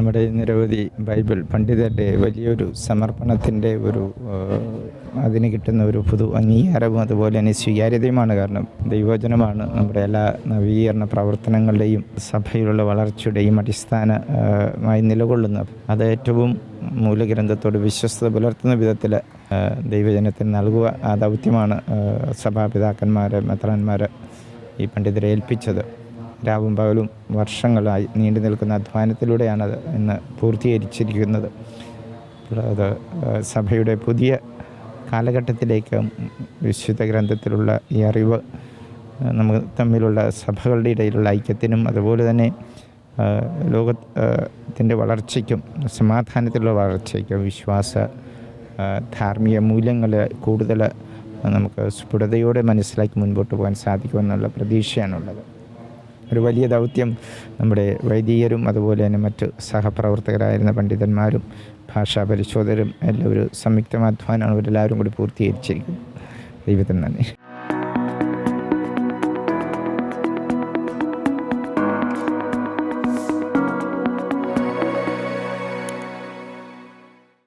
നമ്മുടെ നിരവധി ബൈബിൾ പണ്ഡിതരുടെ വലിയൊരു സമർപ്പണത്തിന്റെ ഒരു അതിന് കിട്ടുന്ന ഒരു പൊതു അംഗീകാരവും അതുപോലെ തന്നെ സ്വീകാര്യതയുമാണ് കാരണം ദൈവജനമാണ് നമ്മുടെ എല്ലാ നവീകരണ പ്രവർത്തനങ്ങളുടെയും സഭയിലുള്ള വളർച്ചയുടെയും അടിസ്ഥാനമായി നിലകൊള്ളുന്നത്. അത് ഏറ്റവും മൂലഗ്രന്ഥത്തോട് വിശ്വസ്തത പുലർത്തുന്ന വിധത്തിൽ ദൈവജനത്തിന് നൽകുക ആ ദൗത്യമാണ് സഭാപിതാക്കന്മാരെ മെത്രാന്മാർ ഈ പണ്ഡിതരെ ഏൽപ്പിച്ചത്. രാവും പകലും വർഷങ്ങളായി നീണ്ടു നിൽക്കുന്ന അധ്വാനത്തിലൂടെയാണത് ഇന്ന് പൂർത്തീകരിച്ചിരിക്കുന്നത്. അത് സഭയുടെ പുതിയ കാലഘട്ടത്തിലേക്ക് വിശുദ്ധ ഗ്രന്ഥത്തിലുള്ള ഈ അറിവ് നമുക്ക് തമ്മിലുള്ള സഭകളുടെ ഇടയിലുള്ള ഐക്യത്തിനും അതുപോലെ തന്നെ ഏഹ്, ലോക ഏഹ്, ത്തിന്റെ വളർച്ചയ്ക്കും സമാധാനത്തിലുള്ള വളർച്ചയ്ക്കും വിശ്വാസ ധാർമ്മിക മൂല്യങ്ങൾ കൂടുതൽ നമുക്ക് സ്ഫുടതയോടെ മനസ്സിലാക്കി മുൻപോട്ട് പോകാൻ സാധിക്കുമെന്നുള്ള പ്രതീക്ഷയാണുള്ളത്. ഒരു വലിയ ദൗത്യം നമ്മുടെ വൈദികരും അതുപോലെ തന്നെ മറ്റ് സഹപ്രവർത്തകരായിരുന്ന പണ്ഡിതന്മാരും ഭാഷാ പരിശോധകരും എല്ലാം ഒരു സംയുക്തമാധ്വാനമാണ് കൂടി പൂർത്തീകരിച്ചിരിക്കുന്നത് ദൈവത്തിന് നന്ദി.